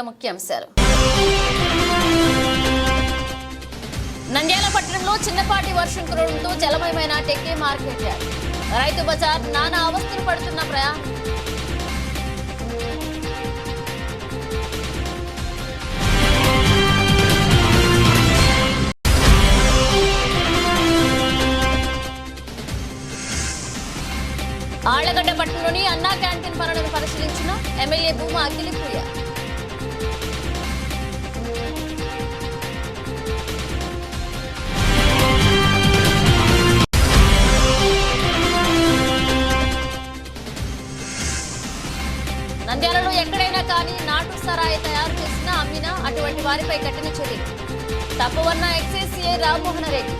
ముందుగా ముఖ్యాంశాలు. నంద్యాల పట్టణంలో చిన్నపాటి వర్షం కురవడంతో జలమయమైన టెక్కే మార్కెట్ రైతు బజార్ నానా అవస్థలు పడుతున్న ప్రయా ఆళ్ళగడ్డ పట్టణంలోని అన్నా క్యాంటీన్ పనులను పరిశీలించిన ఎమ్మెల్యే భూమా అఖిలప్రియ. వారిపై కఠిన చర్య. తప్పవన్న ఎక్సైజ్ సిఐ రామ్మోహన్ రెడ్డి.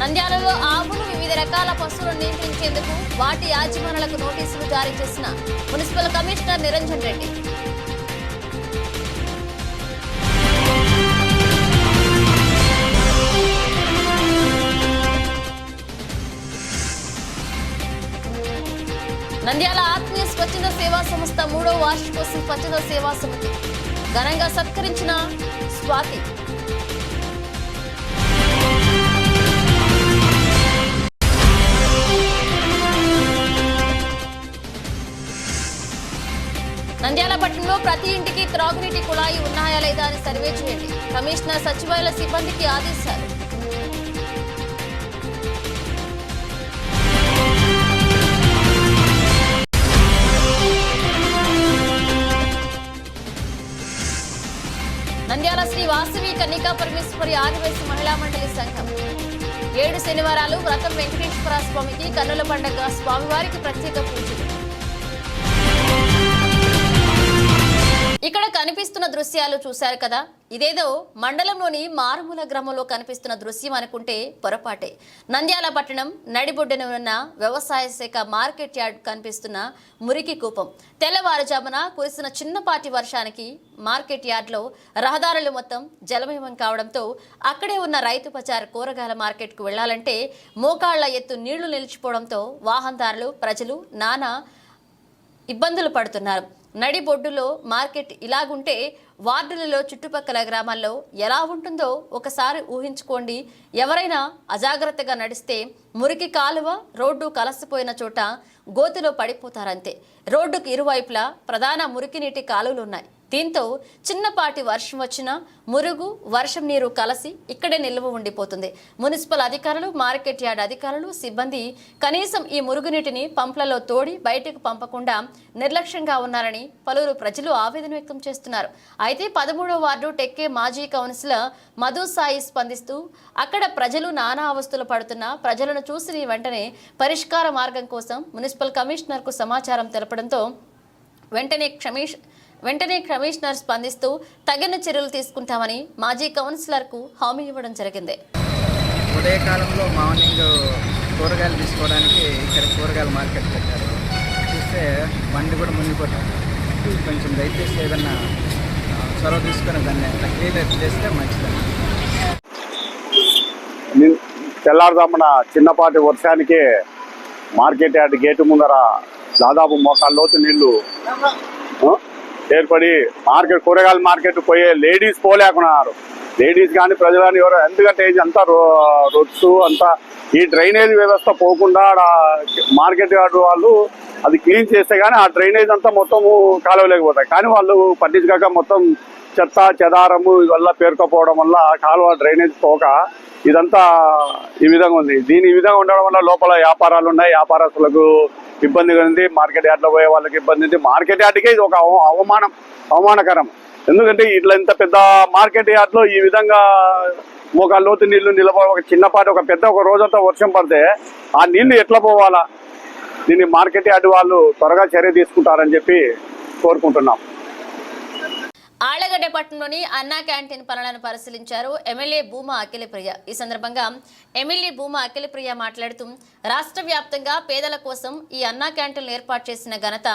నంద్యాలలో ఆవులు వివిధ రకాల పశువులను నియంత్రించేందుకు వాటి యాజమానులకు నోటీసులు జారీ చేసిన మున్సిపల్ కమిషనర్ నిరంజన్ రెడ్డి. నంద్యాల ఆత్మీయ స్వచ్ఛంద సేవా సంస్థ మూడో వార్షికోత్సవ స్వచ్ఛంద సేవా సమితి. ఘనంగా సత్కరించిన స్వాతి. నంద్యాల పట్టణంలో ప్రతి ఇంటికి త్రాగునీటి కుళాయి ఉన్నాయా లేదా అని సర్వే చేయండి. కమిషనర్ సచివాలయ సిబ్బందికి ఆదేశాలు. నంద్యాల శ్రీ వాసవి కన్నికా పరమేశ్వరి ఆదివాసీ మహిళా మండలి సంఘం. ఏడు శనివారాలు వ్రతం వెంకటేశ్వర స్వామికి కన్నుల పండగ స్వామివారికి ప్రత్యేక పూజలు. ఇక్కడ కనిపిస్తున్న దృశ్యాలు చూశారు కదా? ఇదేదో మండలంలోని మారుమూల గ్రామంలో కనిపిస్తున్న దృశ్యం అనుకుంటే పొరపాటే. నంద్యాల పట్టణం నడిబొడ్డున ఉన్న వ్యవసాయ శాఖ మార్కెట్ యార్డ్ కనిపిస్తున్న మురికి కూపం. తెల్లవారుజామున కురిసిన చిన్నపాటి వర్షానికి మార్కెట్ యార్డ్లో రహదారులు మొత్తం జలమయం కావడంతో అక్కడే ఉన్న రైతు బజార్ కూరగాయల మార్కెట్కు వెళ్ళాలంటే మోకాళ్ళ ఎత్తు నీళ్ళు నిలిచిపోవడంతో వాహనదారులు ప్రజలు నానా ఇబ్బందులు పడుతున్నారు. నడిబొడ్డులో మార్కెట్ ఇలాగుంటే వార్డులలో చుట్టుపక్కల గ్రామాల్లో ఎలా ఉంటుందో ఒకసారి ఊహించుకోండి. ఎవరైనా అజాగ్రత్తగా నడిస్తే మురికి కాలువ రోడ్డు కలసిపోయిన చోట గోతిలో పడిపోతారంతే. రోడ్డుకు ఇరువైపులా ప్రధాన మురికి నీటి కాలువలు ఉన్నాయి దీంతో చిన్నపాటి వర్షం వచ్చినా మురుగు వర్షం నీరు కలిసి ఇక్కడే నిల్వ ఉండిపోతుంది. మున్సిపల్ అధికారులు మార్కెట్ యార్డ్ అధికారులు సిబ్బంది కనీసం ఈ మురుగునీటిని పంప్లలో తోడి బయటకు పంపకుండా నిర్లక్ష్యంగా ఉన్నారని పలువురు ప్రజలు ఆవేదన వ్యక్తం చేస్తున్నారు. అయితే పదమూడో వార్డు టెక్కే మాజీ కౌన్సిలర్ మధు సాయి స్పందిస్తూ అక్కడ ప్రజలు నానా అవస్థలు పడుతున్న ప్రజలను చూసిన వెంటనే పరిష్కార మార్గం కోసం మున్సిపల్ కమిషనర్కు సమాచారం తెలపడంతో వెంటనే క్షమీష్ వెంటనే కమిషనర్ స్పందిస్తూ తగిన చర్యలు తీసుకుంటామని మాజీ కౌన్సిలర్కు హామీ ఇవ్వడం జరిగింది. ఉదయకాలంలో మార్నింగ్ కూరగాయలు తీసుకోవడానికి ఇక్కడ కూరగాయల మార్కెట్ పెట్టారు. చూస్తే బండి కూడా మునిగిపోతుంది. కొంచెం దయచేసి ఏదన్నా చొరవ తీసుకొని దాన్ని క్లియర్ చేస్తే మంచిదని నిన్- తెల్లారుజామున చిన్నపాటి వర్షానికి మార్కెట్ యార్డ్ గేటు ముందర దాదాపు మోకాళ్ళ లోతు నీళ్ళు ఆ, ఏర్పడి మార్కెట్ కూరగాయల మార్కెట్ పోయే లేడీస్ పోలేకున్నారు. లేడీస్ కానీ ప్రజలు కానీ ఎవరు ఎందుకంటే అంత అంతా రో- రొచ్చు అంతా ఈ డ్రైనేజ్ వ్యవస్థ పోకుండా మార్కెట్ యార్డు వాళ్ళు అది క్లీన్ చేస్తే కానీ ఆ డ్రైనేజ్ అంతా మొత్తం కాలువలేకపోతాయి కానీ వాళ్ళు పట్టించుకోక మొత్తం చెత్త చెదారము వల్ల పేరుకపోవడం వల్ల కాలువ డ్రైనేజ్ పోక ఇదంతా ఈ విధంగా ఉంది. దీని ఈ విధంగా ఉండడం వల్ల లోపల వ్యాపారాలు ఉన్నాయి. వ్యాపారస్తులకు ఇబ్బందిగా ఉంది మార్కెట్ యార్డ్లో పోయే వాళ్ళకి ఇబ్బంది ఉంది. మార్కెట్ యార్డ్కే ఇది ఒక అవమానం అవమానకరం. ఎందుకంటే ఇట్లా ఇంత పెద్ద మార్కెట్ యార్డ్లో ఈ విధంగా ఒక లోతు నీళ్ళు నిలబ ఒక చిన్నపాటి ఒక పెద్ద ఒక రోజంతా వర్షం పడితే ఆ నీళ్ళు ఎట్లా పోవాలా? దీన్ని మార్కెట్ యార్డ్ వాళ్ళు త్వరగా చర్య తీసుకుంటారని చెప్పి కోరుకుంటున్నాం. ఆళ్ళగడ్డ పట్టణంలోని అన్నా క్యాంటీన్ పనులను పరిశీలించారు ఎమ్మెల్యే భూమా అఖిలప్రియ. ఈ సందర్భంగా ఎమ్మెల్యే భూమా అఖిలప్రియ మాట్లాడుతూ రాష్ట్ర వ్యాప్తంగా పేదల కోసం ఈ అన్నా క్యాంటీన్లు ఏర్పాటు చేసిన ఘనత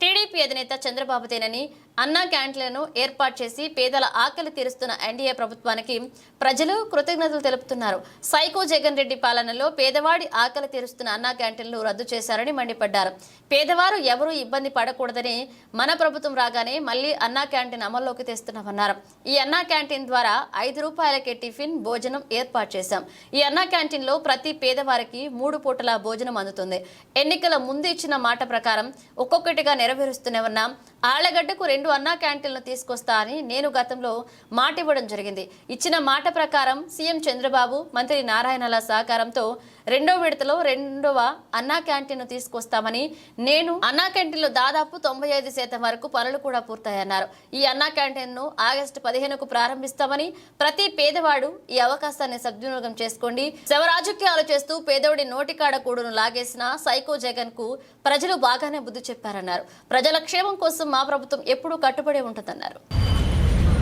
టీడీపీ అధినేత చంద్రబాబుదేనని అన్నా క్యాంటీన్లను ఏర్పాటు చేసి పేదల ఆకలి తీరుస్తున్న ఎన్డీఏ ప్రభుత్వానికి ప్రజలు కృతజ్ఞతలు తెలుపుతున్నారు. సైకో జగన్ రెడ్డి పాలనలో పేదవాడి ఆకలి తీరుస్తున్న అన్నా క్యాంటీన్లు రద్దు చేశారని మండిపడ్డారు. పేదవారు ఎవరూ ఇబ్బంది పడకూడదని మన ప్రభుత్వం రాగానే మళ్ళీ అన్నా క్యాంటీన్ అమల్లోకి తెస్తున్నామన్నారు. ఈ అన్నా క్యాంటీన్ ద్వారా ఐదు రూపాయలకే టిఫిన్ భోజనం ఏర్పాటు చేశాం. ఈ అన్నా క్యాంటీన్లో ప్రతి పేదవారికి మూడు పూటల భోజనం అందుతుంది. ఎన్నికల ముందు ఇచ్చిన మాట ప్రకారం ఒక్కొక్కటిగా నెరవేరుస్తూనే ఉన్నాం. ఆళ్ళగడ్డకు రెండు అన్నా క్యాంటీన్లు తీసుకొస్తా అని నేను గతంలో మాట ఇవ్వడం జరిగింది. ఇచ్చిన మాట ప్రకారం సీఎం చంద్రబాబు మంత్రి నారాయణల సహకారంతో రెండో విడతలో రెండవ అన్నా క్యాంటీన్ తీసుకొస్తామని నేను అన్నా క్యాంటీన్లో దాదాపు తొంభై ఐదు శాతం వరకు పనులు కూడా పూర్తయ్యన్నారు. ఈ అన్నా క్యాంటీన్ను ఆగస్టు పదిహేనుకు ప్రారంభిస్తామని ప్రతి పేదవాడు ఈ అవకాశాన్ని సద్వినియోగం చేసుకోండి. శవరాజకీయాలు చేస్తూ పేదోడి నోటికాడ కూడును లాగేసిన సైకో జగన్కు ప్రజలు బాగానే బుద్ధి చెప్పారన్నారు. ప్రజల క్షేమం కోసం మా ప్రభుత్వం ఎప్పుడూ కట్టుబడి ఉంటుందన్నారు.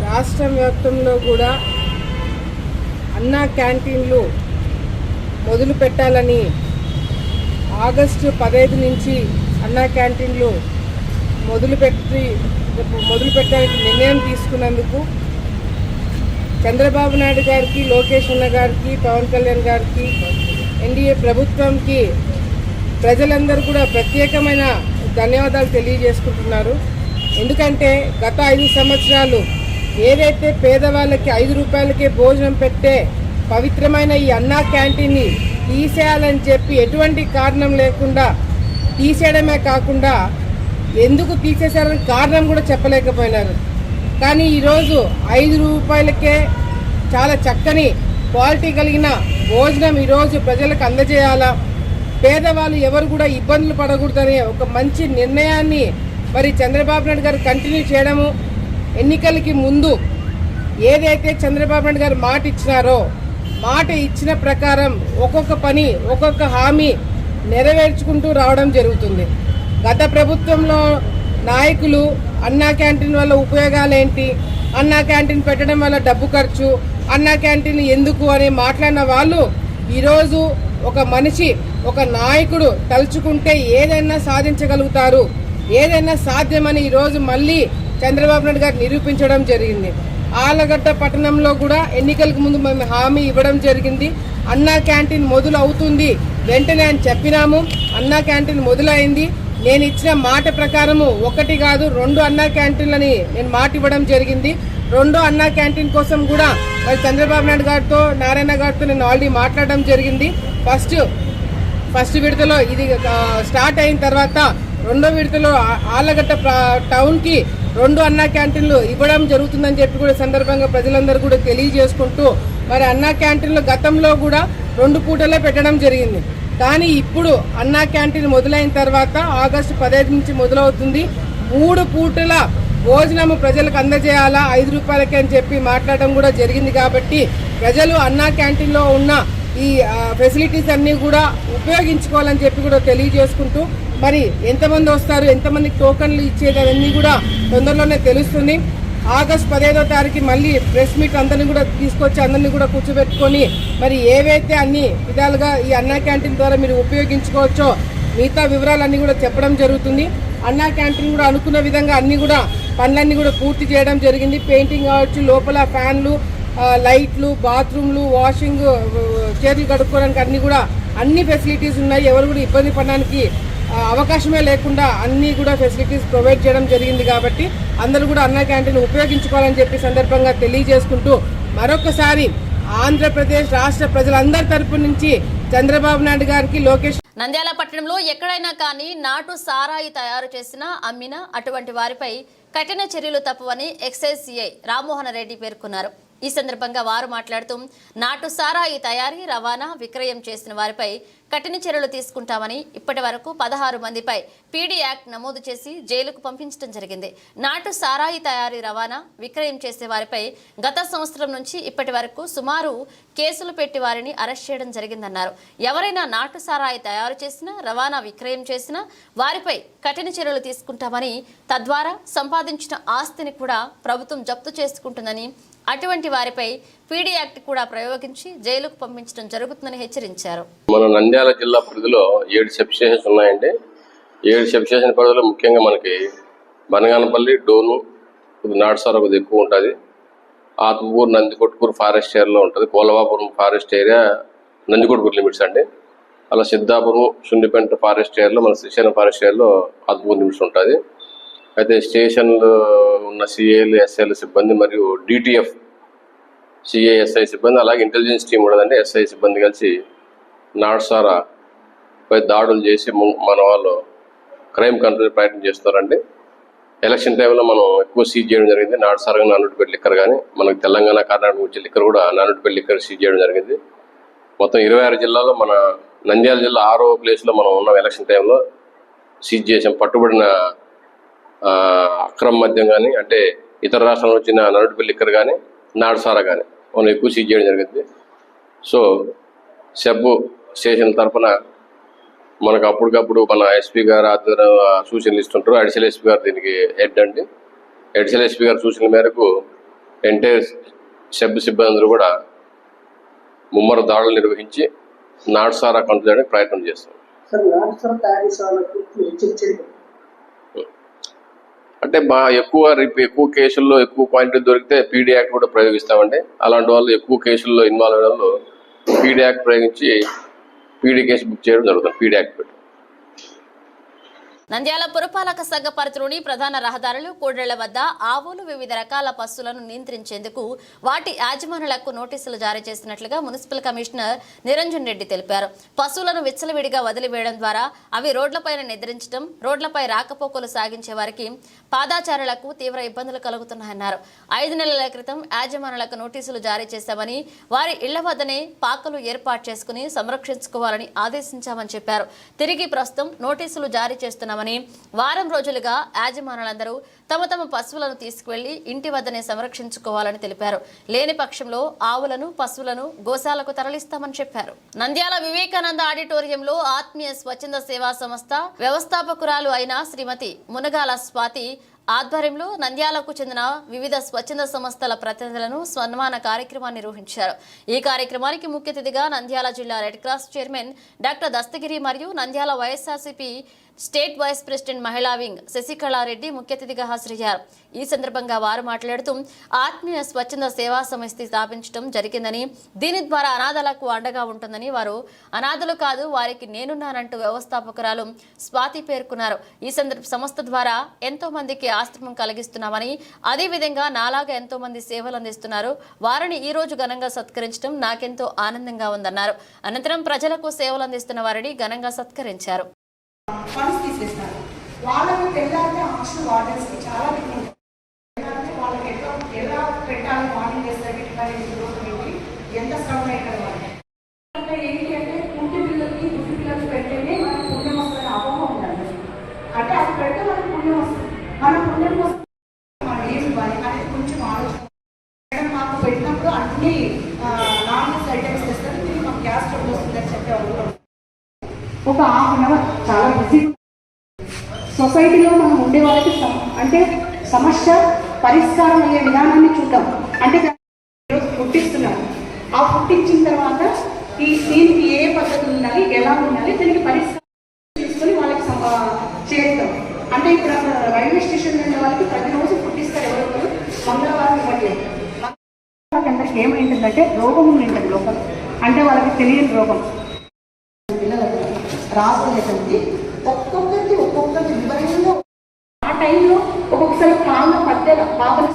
రాష్ట్ర వ్యాప్తంలో కూడా అన్నా క్యాంటీన్లు మొదలు పెట్టాలని ఆగస్టు పదహైదు నుంచి అన్నా క్యాంటీన్లు మొదలుపెట్టి మొదలు పెట్టడానికి నిర్ణయం తీసుకున్నందుకు చంద్రబాబు నాయుడు గారికి లోకేష్ అన్న గారికి పవన్ కళ్యాణ్ గారికి ఎన్డీఏ ప్రభుత్వంకి ప్రజలందరూ కూడా ప్రత్యేకమైన ధన్యవాదాలు తెలియజేసుకుంటున్నారు. ఎందుకంటే గత ఐదు సంవత్సరాలు ఏదైతే పేదవాళ్ళకి ఐదు రూపాయలకే భోజనం పెట్టే పవిత్రమైన ఈ అన్నా క్యాంటీన్ని తీసేయాలని చెప్పి ఎటువంటి కారణం లేకుండా తీసేయడమే కాకుండా ఎందుకు తీసేశారని కారణం కూడా చెప్పలేకపోయినారు. కానీ ఈరోజు ఐదు రూపాయలకే చాలా చక్కని క్వాలిటీ కలిగిన భోజనం ఈరోజు ప్రజలకు అందజేయాలా? పేదవాళ్ళు ఎవరు కూడా ఇబ్బందులు పడకూడదనే ఒక మంచి నిర్ణయాన్ని మరి చంద్రబాబు నాయుడు గారు కంటిన్యూ చేయడము ఎన్నికలకి ముందు ఏదైతే చంద్రబాబు నాయుడు గారు మాట ఇచ్చినారో మాట ఇచ్చిన ప్రకారం ఒక్కొక్క పని ఒక్కొక్క హామీ నెరవేర్చుకుంటూ రావడం జరుగుతుంది. గత ప్రభుత్వంలో నాయకులు అన్నా క్యాంటీన్ వల్ల ఉపయోగాలేంటి? అన్నా క్యాంటీన్ పెట్టడం వల్ల డబ్బు ఖర్చు అన్నా క్యాంటీన్ ఎందుకు అని మాట్లాడిన వాళ్ళు ఈరోజు ఒక మనిషి ఒక నాయకుడు తలుచుకుంటే ఏదైనా సాధించగలుగుతారు. ఏదైనా సాధ్యమని ఈరోజు మళ్ళీ చంద్రబాబు నాయుడు గారు నిరూపించడం జరిగింది. ఆలగడ్డ పట్టణంలో కూడా ఎన్నికలకు ముందు మేము హామీ ఇవ్వడం జరిగింది. అన్నా క్యాంటీన్ మొదలు అవుతుంది. వెంటనే అని చెప్పినాము. అన్నా క్యాంటీన్ మొదలైంది. నేను ఇచ్చిన మాట ప్రకారము ఒకటి కాదు రెండు అన్నా క్యాంటీన్లని నేను మాట ఇవ్వడం జరిగింది. రెండో అన్నా క్యాంటీన్ కోసం కూడా మరి చంద్రబాబు నాయుడు గారితో నారాయణ గారితో నేను ఆల్రెడీ మాట్లాడడం జరిగింది. ఫస్ట్ ఫస్ట్ విడతలో ఇది స్టార్ట్ అయిన తర్వాత రెండో విడతలో ఆ- టౌన్కి రెండు అన్నా క్యాంటీన్లు ఇవ్వడం జరుగుతుందని చెప్పి కూడా సందర్భంగా ప్రజలందరూ కూడా తెలియజేసుకుంటూ మరి అన్నా క్యాంటీన్లు గతంలో కూడా రెండు పూటలే పెట్టడం జరిగింది. కానీ ఇప్పుడు అన్నా క్యాంటీన్ మొదలైన తర్వాత ఆగస్టు పదహైదు నుంచి మొదలవుతుంది. మూడు పూటల భోజనము ప్రజలకు అందజేయాలా? ఐదు రూపాయలకి అని చెప్పి మాట్లాడడం కూడా జరిగింది కాబట్టి ప్రజలు అన్నా క్యాంటీన్లో ఉన్న ఈ ఫెసిలిటీస్ అన్నీ కూడా ఉపయోగించుకోవాలని చెప్పి కూడా తెలియజేసుకుంటూ మరి ఎంతమంది వస్తారు ఎంతమందికి టోకన్లు ఇచ్చేది అవన్నీ కూడా తొందరలోనే తెలుస్తుంది. ఆగస్ట్ పదిహేదో తారీఖు మళ్ళీ ప్రెస్ మీట్ అందరినీ కూడా తీసుకొచ్చి అందరినీ కూడా కూర్చోబెట్టుకొని మరి ఏవైతే అన్ని విధాలుగా ఈ అన్నా క్యాంటీన్ ద్వారా మీరు ఉపయోగించుకోవచ్చో మిగతా వివరాలన్నీ కూడా చెప్పడం జరుగుతుంది. అన్నా క్యాంటీన్ కూడా అనుకున్న విధంగా అన్నీ కూడా పనులన్నీ కూడా పూర్తి చేయడం జరిగింది. పెయింటింగ్ కావచ్చు లోపల ఫ్యాన్లు లైట్లు బాత్రూమ్లు వాషింగ్ చేతులు కడుక్కోవడానికి అన్నీ కూడా అన్ని ఫెసిలిటీస్ ఉన్నాయి. ఎవరు కూడా ఇబ్బంది పడడానికి అవకాశమే లేకుండా అన్నీ కూడా ఫెసిలిటీస్ ప్రొవైడ్ చేయడం జరిగింది కాబట్టి అందరూ కూడా అన్న క్యాంటీన్ ఉపయోగించుకోవాలని చెప్పి సందర్భంగా తెలియజేసుకుంటూ మరొకసారి ఆంధ్రప్రదేశ్ రాష్ట్ర ప్రజలందరి తరపు నుంచి చంద్రబాబు నాయుడు గారికి లోకేష్ నంద్యాల పట్టణంలో ఎక్కడైనా కానీ నాటు సారాయి తయారు చేసిన అమ్మిన అటువంటి వారిపై కఠిన చర్యలు తప్పవని ఎక్సైజ్ సిఐ రామ్మోహన్ రెడ్డి పేర్కొన్నారు. ఈ సందర్భంగా వారు మాట్లాడుతూ నాటు సారాయి తయారీ రవాణా విక్రయం చేసిన వారిపై కఠిన చర్యలు తీసుకుంటామని ఇప్పటి వరకు పదహారు మందిపై పీడీ యాక్ట్ నమోదు చేసి జైలుకు పంపించడం జరిగింది. నాటు సారాయి తయారీ రవాణా విక్రయం చేసే వారిపై గత సంవత్సరం నుంచి ఇప్పటి వరకు సుమారు కేసులు పెట్టి వారిని అరెస్ట్ చేయడం జరిగిందన్నారు. ఎవరైనా నాటు సారాయి తయారు చేసినా రవాణా విక్రయం చేసినా వారిపై కఠిన చర్యలు తీసుకుంటామని తద్వారా సంపాదించిన ఆస్తిని కూడా ప్రభుత్వం జప్తు చేసుకుంటుందని అటువంటి వారిపై పీడీ యాక్ట్ కూడా ప్రయోగించి జైలుకు పంపించడం జరుగుతుందని హెచ్చరించారు. మన నంద్యాల జిల్లా పరిధిలో ఏడు సబ్ స్టేషన్స్ ఉన్నాయండి. ఏడు సబ్ స్టేషన్ పరిధిలో ముఖ్యంగా మనకి బనగానపల్లి డోను కొద్దిగా నాటుసార ఎక్కువ ఉంటుంది. ఆత్మకూరు నందికొట్కూరు ఫారెస్ట్ ఏరియాలో ఉంటుంది. Kolavapuram forest area Nandikotkur limits అండి. అలా సిద్ధాపురం సున్నిపెంట ఫారెస్ట్ ఏరియాలో మన శ్రీశైలం ఫారెస్ట్ ఏరియాలో ఆత్మకూరు లిమిట్స్ ఉంటుంది. అయితే స్టేషన్లో ఉన్న సిఏలు ఎస్ఐల సిబ్బంది మరియు డిటిఎఫ్ సిఏఎస్ఐ సిబ్బంది అలాగే ఇంటెలిజెన్స్ టీం ఉండదండి ఎస్ఐ సిబ్బంది కలిసి నాటుసారా పై దాడులు చేసి మన వాళ్ళు క్రైమ్ కంట్రోల్ ప్రయత్నం చేస్తున్నారండి. ఎలక్షన్ టైంలో మనం ఎక్కువ సీజ్ చేయడం జరిగింది. నాటుసారా నానుడిపల్లి లిక్కర్ కానీ మనకు తెలంగాణ కర్ణాటక వచ్చే లిక్కర్ కూడా నానుడిపల్లి లిక్కర్ సీజ్ చేయడం జరిగింది. మొత్తం ఇరవై ఆరు జిల్లాలో మన నంద్యాల జిల్లా ఆరో ప్లేస్లో మనం ఉన్నాం ఎలక్షన్ టైంలో సీజ్ చేసాం. పట్టుబడిన అక్రమ మద్యం కానీ అంటే ఇతర రాష్ట్రాల నుంచి వచ్చిన నలుగుపల్లి లిక్కర్ కానీ నాడుసారా కానీ మనం ఎక్కువ సీజ్ చేయడం జరిగింది. సో సబ్బు స్టేషన్ తరఫున మనకు అప్పటికప్పుడు మన ఎస్పీ గారు ఆధ్వర్యం సూచనలు ఇస్తుంటారు. అడిషనల్ ఎస్పీ గారు దీనికి హెడ్ అండి. అడిషనల్ ఎస్పీ గారు సూచనల మేరకు ఎంటైర్ సబ్ సిబ్బంది కూడా ముమ్మర దాడులు నిర్వహించి నాడుసారా కంట్రోల్ చేయడానికి ప్రయత్నం చేస్తాం అంటే బా ఎక్కువ రిప్ ఎక్కువ కేసుల్లో ఎక్కువ క్వాంటిటీ దొరికితే పీడీ యాక్ట్ కూడా ప్రయోగిస్తామండి. అలాంటి వాళ్ళు ఎక్కువ కేసుల్లో ఇన్వాల్వ్ అయిన వాళ్ళు పీడీ యాక్ట్ ప్రయోగించి పీడీ కేసు బుక్ చేయడం జరుగుతుంది పీడీ యాక్ట్ పెట్టి. నంద్యాల పురపాలక సంఘ పరిధిలోని ప్రధాన రహదారులు కూడళ్ళ వద్ద ఆవులు వివిధ రకాల పశువులను నియంత్రించేందుకు వాటి యాజమానులకు నోటీసులు జారీ చేసినట్లుగా మున్సిపల్ కమిషనర్ నిరంజన్ రెడ్డి తెలిపారు. పశువులను విచ్చలవిడిగా వదిలివేయడం ద్వారా అవి రోడ్లపైన నిద్రించడం రోడ్లపై రాకపోకలు సాగించే వారికి పాదాచారులకు తీవ్ర ఇబ్బందులు కలుగుతున్నాయన్నారు. ఐదు నెలల క్రితం యాజమానులకు నోటీసులు జారీ చేశామని వారి ఇళ్ళ వద్దనే పాకలు ఏర్పాటు చేసుకుని సంరక్షించుకోవాలని ఆదేశించామని చెప్పారు. తిరిగి ప్రస్తుతం నోటీసులు జారీ చేస్తున్న చేస్తున్నామని వారం రోజులుగా యాజమానులందరూ తమ తమ పశువులను తీసుకువెళ్ళి ఇంటి వద్దనే సంరక్షించుకోవాలని తెలిపారు. లేని పక్షంలో ఆవులను పశువులను గోశాలకు తరలిస్తామని చెప్పారు. నంద్యాల వివేకానంద ఆడిటోరియంలో ఆత్మీయ స్వచ్ఛంద సేవా సంస్థ వ్యవస్థాపకురాలు అయిన శ్రీమతి మునగాల స్వాతి ఆధ్వర్యంలో నంద్యాలకు చెందిన వివిధ స్వచ్ఛంద సంస్థల ప్రతినిధులను సన్మాన కార్యక్రమాన్ని నిర్వహించారు. ఈ కార్యక్రమానికి ముఖ్య అతిథిగా నంద్యాల జిల్లా red cross chairman doctor Dastagiri మరియు Nandyal YSRCP state vice president మహిళా వింగ్ శశికళారెడ్డి ముఖ్య అతిథిగా హాజరయ్యారు. ఈ సందర్భంగా వారు మాట్లాడుతూ ఆత్మీయ స్వచ్ఛంద సేవా సంస్థ స్థాపించడం జరిగిందని దీని ద్వారా అనాథలకు అండగా ఉంటుందని వారు అనాథలు కాదు వారికి నేనున్నానంటూ వ్యవస్థాపకురాలు స్వాతి పేర్కొన్నారు. ఈ సందర్భ సంస్థ ద్వారా ఎంతో మందికి ఆశ్రమం కలిగిస్తున్నామని అదేవిధంగా నాలాగా ఎంతో మంది సేవలు అందిస్తున్నారు. వారిని ఈ రోజు ఘనంగా సత్కరించడం నాకెంతో ఆనందంగా ఉందన్నారు. అనంతరం ప్రజలకు సేవలు అందిస్తున్న వారిని ఘనంగా సత్కరించారు. తెల్లారితే వార్డెన్స్కి చాలా డిఫరెంట్ తెల్లారితే వాళ్ళకి ఎట్లా ఎలా పెట్టాలి మార్నింగ్ చేస్తారు పెట్టాలి రోజు పెట్టి ఎంత శ్రమ ఇక్కడ వాళ్ళకి అంటే ఏంటి అంటే పుట్టి పిల్లలకి పుట్టి పిల్లలకి పెడితేనే మనకి పుణ్యం వస్తుంది అపోహ ఉండాలి అంటే అది పెడితే మనకి పుణ్యం వస్తుంది మన పుణ్యం వస్తుంది మనం ఏమి ఇవ్వాలి అనేది కొంచెం ఆలోచన మేడం మాకు పెట్టినప్పుడు అన్ని నాన్ వెజ్ ఐటమ్స్ తెస్తారు తిరిగి మాకు గ్యాస్ ట్రబుల్ వస్తుందని చెప్పేవాళ్ళు కూడా ఒక హాఫ్ అన్ అవర్ చాలా బిజీ సొసైటీలో మనం ఉండే వాళ్ళకి సమ- అంటే సమస్య పరిష్కారం అయ్యే విధానాన్ని చూద్దాం అంటే ఈరోజు పుట్టిస్తున్నాం ఆ పుట్టించిన తర్వాత ఈ దీనికి ఏ పద్ధతి ఉండాలి ఎలా ఉండాలి దీనికి పరిష్కారం తీసుకొని వాళ్ళకి సమ- చేస్తాం అంటే ఇప్పుడు అక్కడ రైల్వే స్టేషన్ ఉండే వాళ్ళకి ప్రతిరోజు పుట్టిస్తారు ఎవరొకరు మంగళవారం ఇవ్వట్లేదు వాళ్ళకి అందరికి ఏమైందంటే రోగం ఉండింటుంది లోపల అంటే వాళ్ళకి తెలియని రోగం. పిల్లలకు ఒక్కొక్కరికి ఒక్కొక్కరికి వివరంగా ఆ టైంలో ఒక్కొక్కసారి కాళ్ళ మధ్యలో పాపలు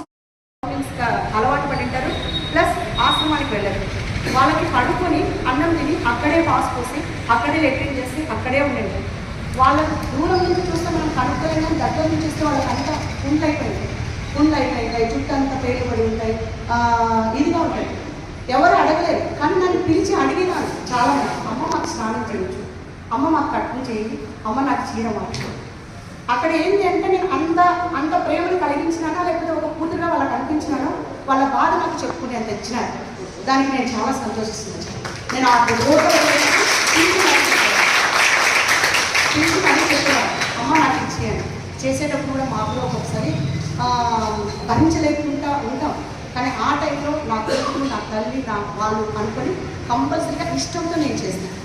అలవాటు పడి ఉంటారు. ప్లస్ ఆశ్రమానికి వెళ్ళరు. వాళ్ళకి పడుకొని అన్నం తిని అక్కడే పాస్ పోసి అక్కడే లెట్రిన్ చేసి అక్కడే ఉండండి. వాళ్ళ దూరం నుంచి చూస్తే మనం కనుక్కోలేము దగ్గర నుంచి చూస్తే వాళ్ళకి అంతా ఉంటైపోయింది. ఉండ్ అయిపోయింటాయి జుట్టు అంతా పేలిపడి ఉంటాయి ఇదిగా ఉంటాయి. ఎవరు అడగలేరు కానీ నన్ను పిలిచి అడిగినాను చాలా అమ్మ మాకు స్నానం చేయొచ్చు. అమ్మ మాకు కట్నం చేయండి. అమ్మ నాకు చీర మార్చు. అక్కడ ఏంటి అంటే నేను అంత అంత ప్రేమను కలిగించినానా లేకపోతే ఒక కూతురుగా వాళ్ళకి అనిపించినానో? వాళ్ళ బాధ నాకు చెప్పుకుని అంత ఇచ్చినాను దానికి నేను చాలా సంతోషిస్తున్నాను. నేను ఆ చెప్పాను. అమ్మ నాకు ఇచ్చేయండి. చేసేటప్పుడు కూడా మాకు ఒకసారి ఒక్కొక్కసారి భరించలేకుండా ఉంటాం. కానీ ఆ టైంలో నా కొడుకు నా తల్లి నా వాళ్ళు అనుకొని కంపల్సరీగా ఇష్టంతో నేను చేస్తాను.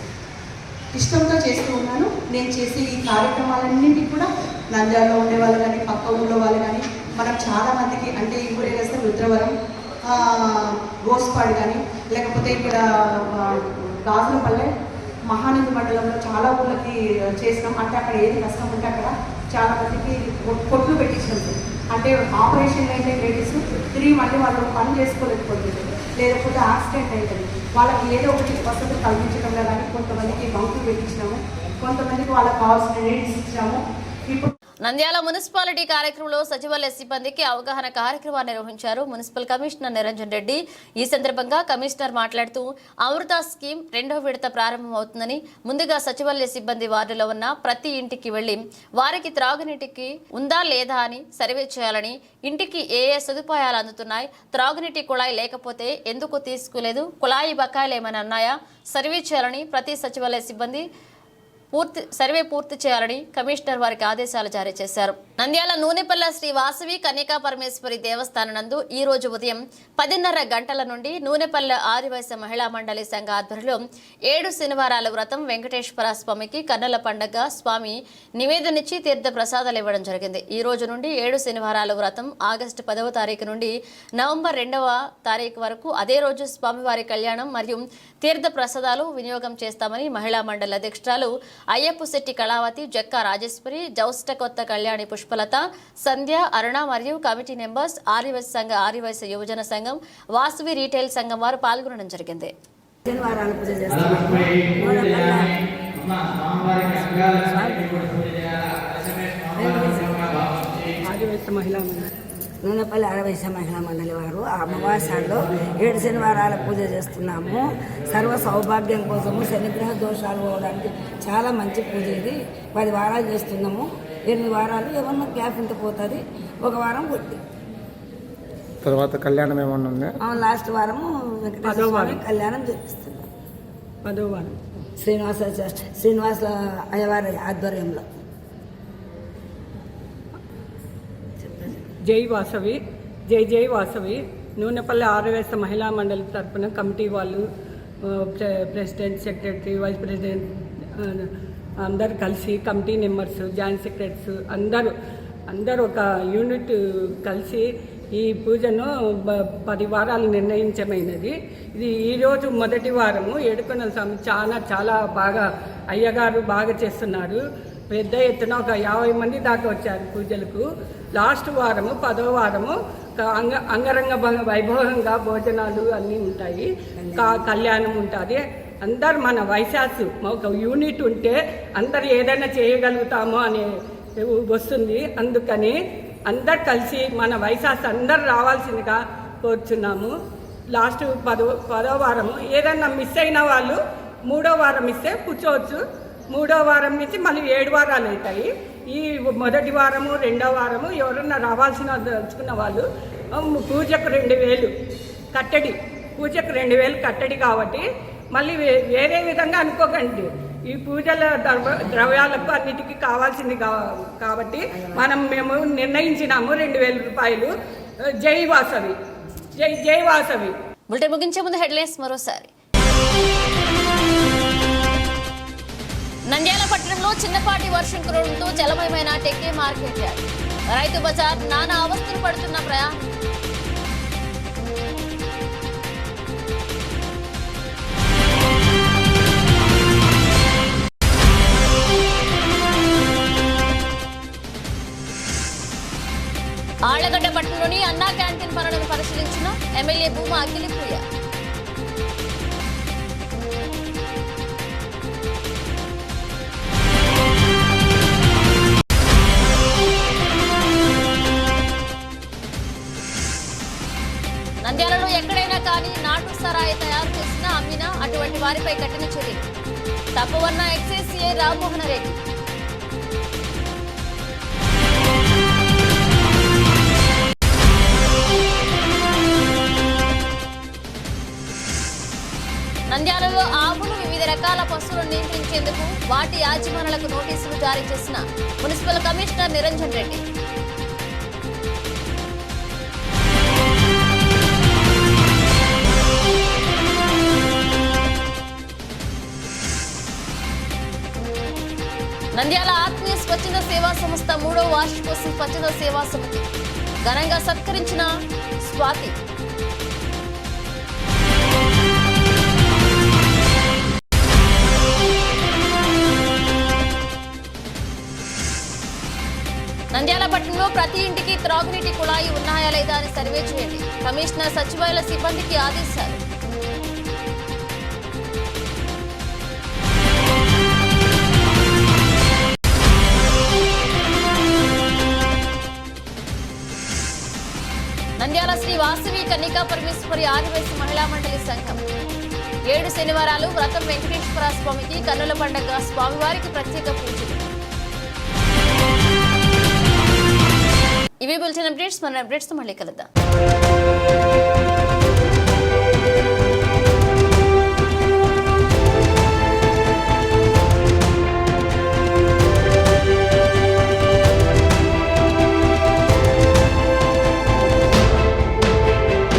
ఇష్టంతో చేస్తూ ఉన్నాను. నేను చేసే ఈ కార్యక్రమాలన్నింటినీ కూడా నంద్యాలలో ఉండే వాళ్ళు కానీ పక్క ఊళ్ళో వాళ్ళు కానీ మనం చాలామందికి అంటే ఈ ఊరు వేస్తే రుద్రవరం గోస్పాడు కానీ లేకపోతే ఇక్కడ గాజులపల్లె మహానంది మండలంలో చాలా ఊళ్ళకి చేసినాం. అంటే అక్కడ ఏది కష్టం ఉంటే అక్కడ చాలామందికి కొట్లు పెట్టించినాం. అంటే ఆపరేషన్ అయితే లేడీస్ తిరిగి మళ్ళీ వాళ్ళు పని చేసుకోలేకపోతుంది లేకపోతే యాక్సిడెంట్ అవుతుంది వాళ్ళకి ఏదో ఒకటి వసతులు కల్పించడంలో కానీ కొంతమందికి బంకులు పెట్టించినాము. కొంతమందికి వాళ్ళకి కావాల్సిన నీడ్స్ ఇచ్చాము. ఇప్పుడు నంద్యాల మున్సిపాలిటీ కార్యక్రమంలో సచివాలయ సిబ్బందికి అవగాహన కార్యక్రమాన్ని నిర్వహించారు మున్సిపల్ కమిషనర్ నిరంజన్ రెడ్డి. ఈ సందర్భంగా కమిషనర్ మాట్లాడుతూ అమృత స్కీమ్ రెండో విడత ప్రారంభమవుతుందని ముందుగా సచివాలయ సిబ్బంది వార్డులో ఉన్న ప్రతి ఇంటికి వెళ్ళి వారికి త్రాగునీటికి ఉందా లేదా అని సర్వే చేయాలని ఇంటికి ఏ ఏ సదుపాయాలు అందుతున్నాయి త్రాగునీటి కుళాయి లేకపోతే ఎందుకు తీసుకోలేదు కుళాయి బకాయిలు ఏమైనా ఉన్నాయా సర్వే చేయాలని ప్రతి సచివాలయ సిబ్బంది పూర్తి సర్వే పూర్తి చేయాలని కమిషనర్ వారికి ఆదేశాలు జారీ చేశారు. నంద్యాల నూనెపల్ల శ్రీ వాసవి కన్యకా పరమేశ్వరి దేవస్థానం నందు ఈ రోజు ఉదయం పదిన్నర గంటల నుండి నూనెపల్ల ఆదివాస మహిళా మండలి సంఘ ఆధ్వర్యంలో ఏడు శనివారాల వ్రతం వెంకటేశ్వర స్వామికి కన్నుల పండగ స్వామి నివేదనిచ్చి తీర్థ ప్రసాదాలు ఇవ్వడం జరిగింది. ఈ రోజు నుండి ఏడు శనివారాల వ్రతం ఆగస్టు పదవ తారీఖు నుండి నవంబర్ రెండవ తారీఖు వరకు అదే రోజు స్వామివారి కళ్యాణం మరియు తీర్థ ప్రసాదాలు వినియోగం చేస్తామని మహిళా మండలి అధ్యక్షురాలు అయ్యప్ప శెట్టి కళావతి జక్కా రాజేశ్వరి జౌస్ట కొత్త కళ్యాణి పుష్పలత సంధ్య అరుణ మరియు కమిటీ మెంబర్స్ ఆర్యవైశ్య సంఘ ఆర్యవైశ్య యువజన సంఘం వాసవి రీటైల్ సంఘం వారు పాల్గొనడం జరిగింది. మహిళా నూనెపల్లి అరవైశ్య మహిళా మండలి వారు ఆ అమావాస్యాల్లో ఏడు శనివారాల పూజ చేస్తున్నాము. సర్వ సౌభాగ్యం కోసము శనిగ్రహ దోషాలు పోవడానికి చాలా మంచి పూజ ఇది. పది వారాలు చేస్తున్నాము. ఎనిమిది వారాలు ఏమన్నా గ్యాప్ ఇంత పోతుంది. ఒక వారం కొట్టి తర్వాత కళ్యాణం ఏమన్నా ఉంది? లాస్ట్ వారము వెంకటేశ్వర కళ్యాణం చేపిస్తున్నాం. పదో వారం. శ్రీనివాస శ్రీనివాస అయ్యవారి ఆధ్వర్యంలో. జై వాసవి జై జై వాసవి. నూనెపల్లి ఆరవేశ మహిళా మండలి తరఫున కమిటీ వాళ్ళు ప్రెసిడెంట్ సెక్రటరీ వైస్ ప్రెసిడెంట్ అందరు కలిసి కమిటీ మెంబర్స్ జాయింట్ సెక్రటరీస్ అందరూ అందరూ ఒక యూనిట్ కలిసి ఈ పూజను పది వారాలు నిర్ణయించమైనది. ఇది ఈరోజు మొదటి వారము. ఏడుకొండల స్వామి చాలా చాలా బాగా అయ్యగారు బాగా చేస్తున్నారు. పెద్ద ఎత్తున ఒక యాభై మంది దాకా వచ్చారు పూజలకు. లాస్ట్ వారము పదో వారము అంగ అంగరంగ వైభవంగా భోజనాలు అన్నీ ఉంటాయి. కళ్యాణం ఉంటుంది. అందరు మన వైశాసు ఒక యూనిట్ ఉంటే అందరు ఏదైనా చేయగలుగుతాము అనే వస్తుంది. అందుకని అందరు కలిసి మన వైశాస్ అందరు రావాల్సిందిగా కోరుచున్నాము. లాస్ట్ పదో పదో వారము ఏదన్నా మిస్ అయిన వాళ్ళు మూడో వారం ఇస్తే కూర్చోవచ్చు. మూడో వారం నుంచి మళ్ళీ ఏడు వారాలు అవుతాయి. ఈ మొదటి వారము రెండో వారము ఎవరన్నా రావాల్సిన దలుచుకున్న వాళ్ళు పూజకు రెండు వేలు కట్టడి పూజకు రెండు వేలు కట్టడి కాబట్టి మళ్ళీ వే- వేరే విధంగా అనుకోకండి. ఈ పూజల ద్రవ ద్రవ్యాలకు అన్నిటికీ కావాల్సింది కా- కాబట్టి మనం మేము నిర్ణయించినాము రెండు వేల రూపాయలు. జై వాసవి జై జై వాసవి. బులెటిన్ ముగించే ముందు హెడ్లైన్స్ మరోసారి. నంద్యాల పట్టణంలో చిన్నపాటి వర్షం కురవడంతో జలమయమైన టెక్కే మార్కెట్ రైతు బజార్ నానా అవస్థలు పడుతున్న ప్రయాణం. ఆళ్ళగడ్డ పట్టణంలోని అన్నా క్యాంటీన్ పనులను పరిశీలించిన ఎమ్మెల్యే భూమా అఖిలప్రియ. కానీ నాటు సరాయి తయారు చేసినా అమ్మినా అటువంటి వారిపై కఠిన చర్యలు తప్పవన్న ఎక్సైజ్ సిఐ రామ్మోహన్ రెడ్డి. నంద్యాలలో ఆవులు వివిధ రకాల పశువులను నియంత్రించేందుకు వాటి యాజమానులకు నోటీసులు జారీ చేసిన మున్సిపల్ కమిషనర్ నిరంజన్ రెడ్డి. నంద్యాల ఆత్మీయ స్వచ్ఛంద సేవా సంస్థ మూడో వార్షికోత్సవం స్వచ్ఛంద సేవా సమితి ఘనంగా సత్కరించిన స్వాతి. నంద్యాల పట్టణంలో ప్రతి ఇంటికి త్రాగునీటి కుళాయి ఉన్నాయా లేదా అని సర్వే చేయండి. కమిషనర్ సచివాలయ సిబ్బందికి ఆదేశాలు. కన్నికా పరమేశ్వరి ఆదివాసి మహిళా మండలి సంఘం. ఏడు శనివారాలు వ్రతం వెంకటేశ్వర స్వామికి కన్నుల పండగ స్వామివారికి ప్రత్యేక పూజలు. ఇవి బులెటిన్ అప్డేట్స్ మన అప్డేట్స్ మళ్ళీ కలుద్దాం.